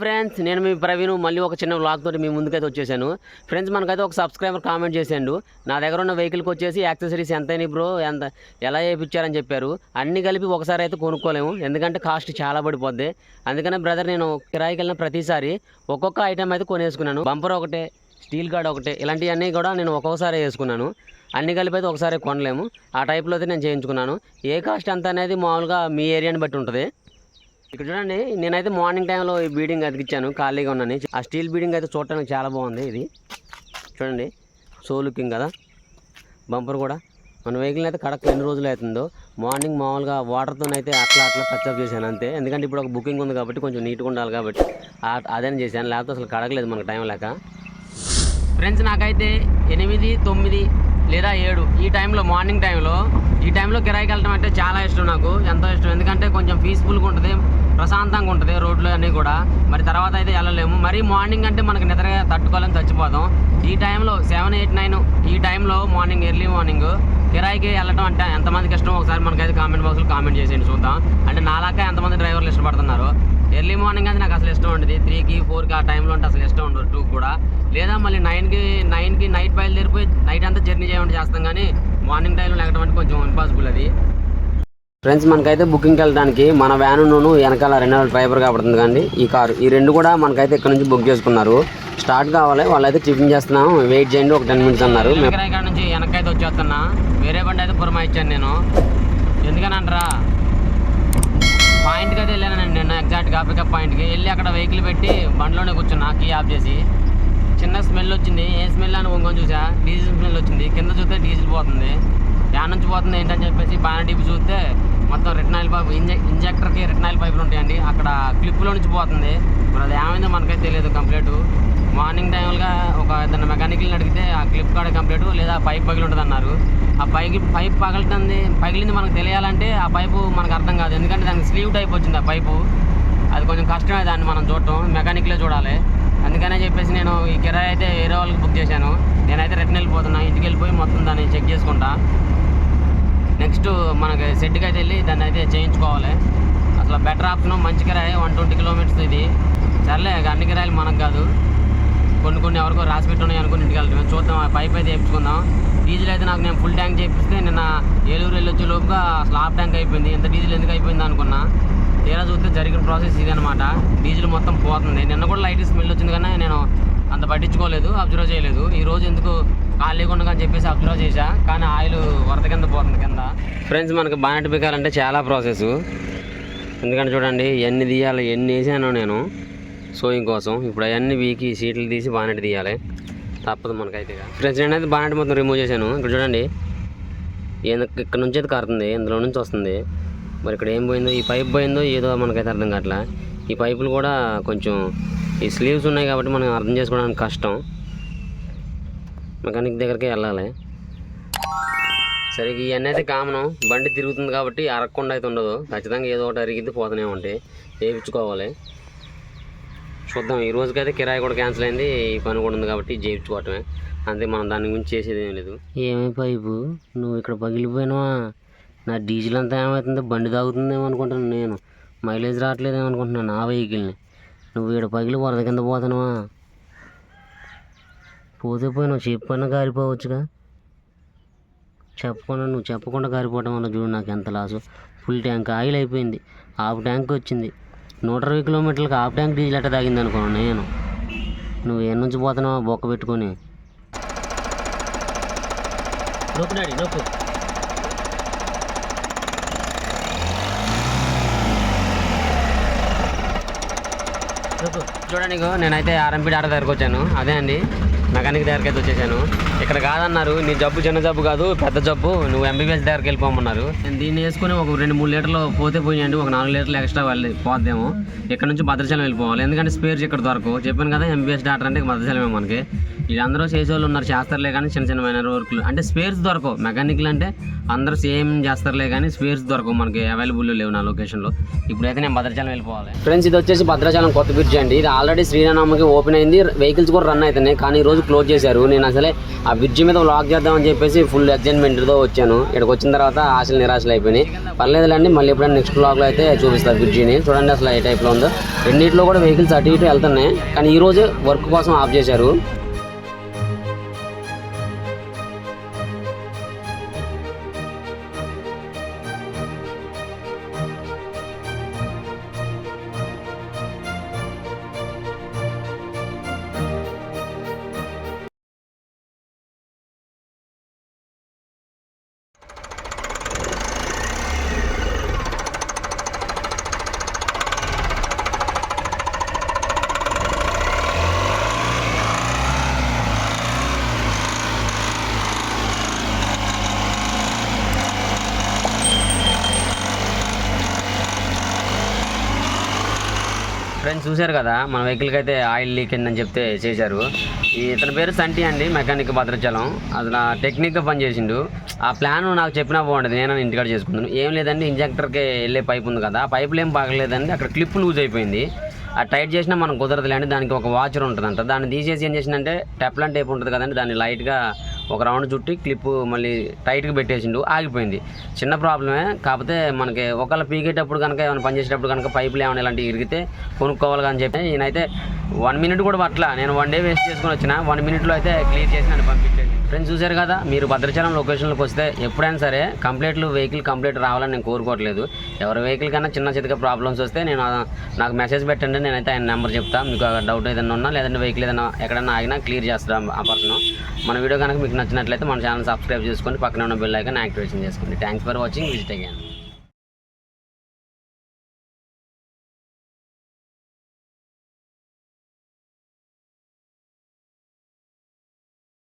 Friends నేను మీ ప్రవీణ్ మళ్ళీ ఒక చిన్న వ్లాగ్ తోటి మీ ముందుకైతే వచ్చేసాను. ఫ్రెండ్స్ మనకైతే ఒక సబ్స్క్రైబర్ కామెంట్ చేసాడు నా దగ్గర ఉన్న వెహికల్కి వచ్చేసి యాక్సెసరీస్ ఎంత అయినాయి బ్రో ఎంత ఎలా చేయించారని చెప్పారు. అన్ని కలిపి ఒకసారి అయితే కొనుక్కోలేము. ఎందుకంటే కాస్ట్ చాలా పడిపోద్ది. అందుకనే బ్రదర్ నేను కిరాయికి వెళ్ళిన ప్రతిసారి ఒక్కొక్క ఐటెం అయితే కొనేసుకున్నాను. బంపర్ ఒకటే స్టీల్ గార్డ్ ఒకటే ఇలాంటివన్నీ కూడా నేను ఒక్కొక్కసారి వేసుకున్నాను. అన్ని కలిపి అయితే ఒకసారి కొనలేము. ఆ టైప్లో అయితే నేను చేయించుకున్నాను. ఏ కాస్ట్ ఎంత అనేది మామూలుగా మీ ఏరియాని బట్టి ఉంటుంది. ఇక్కడ చూడండి నేనైతే మార్నింగ్ టైంలో ఈ బీడింగ్ అతికిచ్చాను ఖాళీగా ఉన్నాను. ఆ స్టీల్ బీడింగ్ అయితే చూడటానికి చాలా బాగుంది ఇది. చూడండి సో లుకింగ్ కదా. బంపర్ కూడా. మన వెహికల్ అయితే కడక్ ఎన్ని రోజులు అవుతుందో. మార్నింగ్ మామూలుగా వాటర్తో అయితే అట్లా అట్లా టచ్అప్ చేశాను అంతే. ఎందుకంటే ఇప్పుడు ఒక బుకింగ్ ఉంది కాబట్టి కొంచెం నీట్గా ఉండాలి కాబట్టి అదే చేశాను లేకపోతే అసలు కడగలేదు మనకు టైం లేక. ఫ్రెండ్స్ నాకైతే ఎనిమిది తొమ్మిది లేదా ఏడు. ఈ టైంలో మార్నింగ్ టైంలో. ఈ టైంలో కిరాయికి వెళ్ళడం అంటే చాలా ఇష్టం నాకు ఎంతో ఇష్టం. ఎందుకంటే కొంచెం పీస్ఫుల్గా ఉంటుంది ప్రశాంతంగా ఉంటుంది రోడ్లు అన్నీ కూడా. మరి తర్వాత అయితే వెళ్ళలేము. మరి మార్నింగ్ అంటే మనకి నిద్రగా తట్టుకోవాలని చచ్చిపోతాం. ఈ టైంలో సెవెన్ ఎయిట్ నైన్ ఈ టైంలో మార్నింగ్ ఎర్లీ మార్నింగ్ కిరాయికి వెళ్ళడం అంటే ఎంతమందికి ఇష్టం ఒకసారి మనకైతే కామెంట్ బాక్స్లో కామెంట్ చేసేయండి చూద్దాం. అంటే నాలాగా ఎంతమంది డ్రైవర్లు ఇష్టపడుతున్నారు ఎర్లీ మార్నింగ్ అది నాకు ఉండదు త్రీకి ఫోర్కి ఆ టైంలో అంటే అసలు ఇష్టం ఉండదు టూ కూడా. లేదా మళ్ళీ నైన్కి నైన్కి నైట్ బయలుదేరిపోయి నైట్ అంతా జర్నీ చేయమంటే చేస్తాం కానీ మార్నింగ్ టైంలో అంటే కొంచెం ఇంపాసిబుల్ అది. ఫ్రెండ్స్ మనకైతే బుకింగ్కి వెళ్ళడానికి మన వ్యాన్ నూను వెనకాల రెండు డ్రైవర్ కాబడుతుంది కానీ ఈ కారు. ఈ రెండు కూడా మనకైతే ఇక్కడ నుంచి బుక్ చేసుకున్నారు. స్టార్ట్ కావాలి వాళ్ళైతే టిఫిన్ చేస్తున్నాం వెయిట్ చేయండి ఒక టెన్ మినిట్స్ అన్నారు. ఇక్కడ నుంచి వెనకైతే వచ్చేస్తున్నా. వేరే బండి అయితే పురమాయించాను నేను. ఎందుకని అంటారా? పాయింట్కి అయితే వెళ్ళానండి నేను ఎగ్జాక్ట్గా పికప్ పాయింట్కి వెళ్ళి అక్కడ వెహికల్ పెట్టి బండ్లోనే కూర్చున్నా కీ ఆఫ్ చేసి. చిన్న స్మెల్ వచ్చింది. ఏ స్మెల్ అని కొంచెం చూసా? డీజిల్ స్మెల్ వచ్చింది. కింద చూస్తే డీజిల్ పోతుంది. ఫ్యాన్ నుంచి పోతుంది ఏంటని చెప్పేసి బాగా డీప్ చూస్తే మొత్తం రిటనాయిల్ పైపు పైప్ ఇంజెక్ ఇంజెక్టర్కి రిటనాయిల్ పైపులు ఉంటాయండి. అక్కడ క్లిప్లో నుంచి పోతుంది. మరి అది ఏమైందో మనకైతే తెలియదు కంప్లీట్ మార్నింగ్ టైంలో ఒక ఇద్దరు మెకానికల్ని అడిగితే ఆ క్లిప్ కాడ కంప్లీట్ లేదా పైప్ పగిలి ఉంటుంది అన్నారు. ఆ పైకి పైప్ పగలుతుంది పగిలింది మనకు తెలియాలంటే ఆ పైపు మనకు అర్థం కాదు. ఎందుకంటే దానికి స్లీవ్ టైప్ వచ్చింది ఆ పైపు అది కొంచెం కష్టమే దాన్ని మనం చూడటం మెకానిక్లే చూడాలి. అందుకనే చెప్పేసి నేను ఈ కిరాయి అయితే వేరే వాళ్ళకి బుక్ చేశాను. నేనైతే రిటర్న్ వెళ్ళిపోతున్నా ఇంటికి వెళ్ళిపోయి మొత్తం దాన్ని చెక్ చేసుకుంటా. నెక్స్ట్ మనకి సెట్కి అయితే వెళ్ళి దాన్ని అయితే చేయించుకోవాలి. అసలు బెటర్ ఆప్షన్ మంచి కిరాయి వన్ ట్వంటీ కిలోమీటర్స్ ఇది. సర్లే అన్ని కిరాయిలు మనకు కాదు. కొన్ని కొన్ని ఎవరికో రాసి పెట్టున్నాయి అనుకుని ఇంటికి వెళ్తాం. చూద్దాం పైప్ అయితే చేయించుకుందాం డీజిల్ అయితే నాకు నేను ఫుల్ ట్యాంక్ చేపిస్తే నిన్న ఏలూరు వెళ్ళొచ్చే లోపుగా అసలు హాఫ్ ట్యాంక్ అయిపోయింది. ఎంత డీజిల్ ఎందుకు అయిపోయింది అనుకున్నా. తీరా చూస్తే జరిగిన ప్రాసెస్ ఇదనమాట డీజిల్ మొత్తం పోతుంది. నిన్న కూడా లైట్ స్మెల్ వచ్చింది కానీ నేను అంత పట్టించుకోలేదు అబ్జర్వ్ చేయలేదు. ఈ రోజు ఎందుకు ఖాళీగా ఉండగా అని చెప్పేసి అబ్జర్వ్ చేశా. కానీ ఆయిల్ వరద కింద పోతుంది కింద. ఫ్రెండ్స్ మనకు బానెట్ పికాలంటే చాలా ప్రాసెస్ ఎందుకంటే చూడండి ఎన్ని తీయాలి ఎన్ని వేసానో నేను. సోయింగ్ కోసం ఇప్పుడు అవన్నీ వీకి సీట్లు తీసి బానెట్ తీయాలి. తప్పదు మనకైతే ఫ్రెండ్స్ నేనైతే బానెట్ మొత్తం రిమూవ్ చేశాను. ఇక్కడ చూడండి. ఇక్కడ నుంచి అయితే కారుతుంది ఇందులో నుంచి వస్తుంది. మరి ఇక్కడ ఏం పోయిందో ఈ పైప్ పోయిందో ఏదో మనకైతే అర్థం కావట్లా. ఈ పైపులు కూడా కొంచెం ఈ స్లీవ్స్ ఉన్నాయి కాబట్టి మనం అర్థం చేసుకోవడానికి కష్టం. మెకానిక్ దగ్గరికి వెళ్ళాలి. సరే ఇవన్నీ అయితే కామను. బండి తిరుగుతుంది కాబట్టి అరగకుండా అయితే ఉండదు. ఖచ్చితంగా ఏదో ఒకటి అరిగిద్ది పోతూనే ఉంటాయి వేయించుకోవాలి చూద్దాం. ఈ రోజుకైతే కిరాయి కూడా క్యాన్సిల్ అయింది. ఈ పని కూడా ఉంది కాబట్టి చేయించుకోవటమే. అంతే మనం దాని గురించి చేసేది ఏం లేదు. ఏమి పైపు? నువ్వు ఇక్కడ పగిలిపోయినావా? నా డీజిల్ అంతా ఏమవుతుంది బండి తాగుతుందేమో అనుకుంటున్నాను నేను. మైలేజ్ రావట్లేదేమో అనుకుంటున్నాను ఆ వెహికల్ని. నువ్వు ఇక్కడ పగిలి వరద కింద పోతున్నావా పోతే పోయినావు చెప్పన్నా కారిపోవచ్చుగా. చెప్పకుండా నువ్వు చెప్పకుండా కారిపోవడం వల్ల చూడు నాకు ఎంత లాసు ఫుల్ ట్యాంక్ ఆయిల్ అయిపోయింది. హాఫ్ ట్యాంక్ వచ్చింది. నూట ఇరవై కిలోమీటర్లకు హాఫ్ ట్యాంక్ డీజిల్ అట్ట తాగింది అనుకున్నాను నేను. నువ్వు ఎన్ని నుంచి పోతున్నావు బొక్క పెట్టుకొని. నొప్పు డాడీ నొప్పు చూడండి నేనైతే ఆర్ఎంపీ డాటా దగ్గరకు వచ్చాను. అదే అండి. మెకానిక్ దగ్గరికి అయితే వచ్చేసాను. ఇక్కడ కాదన్నారు నీ జబ్బు చిన్న జబ్బు కాదు పెద్ద జబ్బు నువ్వు ఎంబీబీఎస్ దగ్గరికి వెళ్ళిపోమన్నారు. నేను దీన్ని వేసుకుని ఒక రెండు మూడు లీటర్లు పోతే పోయండి ఒక నాలుగు లీటర్లు ఎక్స్ట్రా వెళ్ళి పోద్దేమో. ఇక్కడ నుంచి భద్రాచలం వెళ్ళిపోవాలి. ఎందుకంటే స్పేర్స్ ఇక్కడ దొరకవు. చెప్పాను కదా ఎంబీబీఎస్ డాక్టర్ అంటే భద్రాచలమే మనకి. వీళ్ళందరూ చేసేవాళ్ళు ఉన్నారు చేస్తారులే కానీ చిన్న చిన్న మైనర్ వర్క్లు అంటే స్పేర్స్ దొరకవు. మెకానిక్లు అంటే అందరూ సేమ్ చేస్తారులే కానీ స్పేర్స్ దొరకవు. మనకి అవైలబుల్ లేవు నా లొకేషన్లో ఇప్పుడైతే నేను భద్రాచలం వెళ్ళిపోవాలి. ఫ్రెండ్స్ ఇది వచ్చేసి భద్రాచలం కొత్త బ్రిడ్జ్ అండి. ఇది ఆల్రెడీ శ్రీరామకి ఓపెన్ అయింది. వెహికల్స్ కూడా రన్ అవుతున్నాయి కానీ ఈ రోజు క్లోజ్ చేశారు. నేను అసలే ఆ బ్రిడ్జ్ మీద లాక్ చేద్దామని చెప్పేసి ఫుల్ ఎగ్జైట్మెంట్తో వచ్చాను. ఇక్కడికి వచ్చిన తర్వాత ఆశలు నిరాశలు అయిపోయినాయి. పర్లేదులేండి మళ్ళీ ఎప్పుడైనా నెక్స్ట్ బ్లాగ్లో అయితే చూపిస్తారు బ్రిడ్జిని చూడండి అసలు ఏ టైప్లో ఉందో. రెండింటిలో కూడా వెహికల్స్ అటు ఇటు వెళ్తున్నాయి. కానీ ఈరోజు వర్క్ కోసం ఆఫ్ చేశారు. ఫ్రెండ్స్ చూశారు కదా మన వెహికల్కి అయితే ఆయిల్ లీక్ అయిందని చెప్తే చేశారు. ఈ ఇతని పేరు సంటి అండి మెకానిక్ భద్రాచలం. అసలు టెక్నిక్గా పని చేసిండు. ఆ ప్లాన్ నాకు చెప్పినా బాగుండదు నేను ఇంటికాడ చేసుకుంటాను ఏం లేదండి ఇంజెక్టర్కి వెళ్ళే పైప్ ఉంది కదా ఆ పైపులు ఏం బాగలేదండి అక్కడ క్లిప్ లూజ్ అయిపోయింది. ఆ టైట్ చేసినా మనం కుదరదులేండి దానికి ఒక వాచర్ ఉంటుందంట. దాన్ని తీసేసి ఏం చేసిందంటే టెప్లన్ టేప్ ఉంటుంది కదండి దాన్ని లైట్గా ఒక రౌండ్ చుట్టి క్లిప్ మళ్ళీ టైట్గా పెట్టేసిండు ఆగిపోయింది. చిన్న ప్రాబ్లమే కాకపోతే మనకి ఒకవేళ పీకేటప్పుడు కనుక ఏమైనా పని చేసేటప్పుడు కనుక పైపులు ఏమైనా ఇలాంటివి ఇరిగితే కొనుక్కోవాలి అని చెప్పి నేనైతే వన్ మినిట్ కూడా పట్ల నేను వన్ డే వేస్ట్ చేసుకొని వచ్చిన వన్ మినిట్లో అయితే క్లియర్ చేసి నన్ను పంపించేసి ఫ్రెండ్స్ చూశారు కదా? మీరు భద్రాచలం లొకేషన్లోకి వస్తే ఎప్పుడైనా సరే కంప్లీట్లు వెహికల్ కంప్లీట్ రావాలని నేను కోరుకోవట్లేదు. ఎవరి వెహికల్ కన్నా చిన్న చితక ప్రాబ్లమ్స్ వస్తే నేను నాకు మెసేజ్ పెట్టండి నేనైతే ఆయన నెంబర్ చెప్తాను మీకు డౌట్ ఏదైనా ఉన్నా లేదంటే వెహికల్ ఏదైనా ఎక్కడైనా ఆగినా క్లియర్ చేస్తాం ఆ పర్సన్ మన వీడియో కనుక మీకు నచ్చినట్లయితే మన ఛానల్ సబ్స్క్రైబ్ చేసుకొని పక్కన ఉన్న బెల్ ఐకాన్ యాక్టివేషన్ చేసుకోండి. థ్యాంక్స్ ఫర్ వాచింగ్ విజిట్ అయ్యాను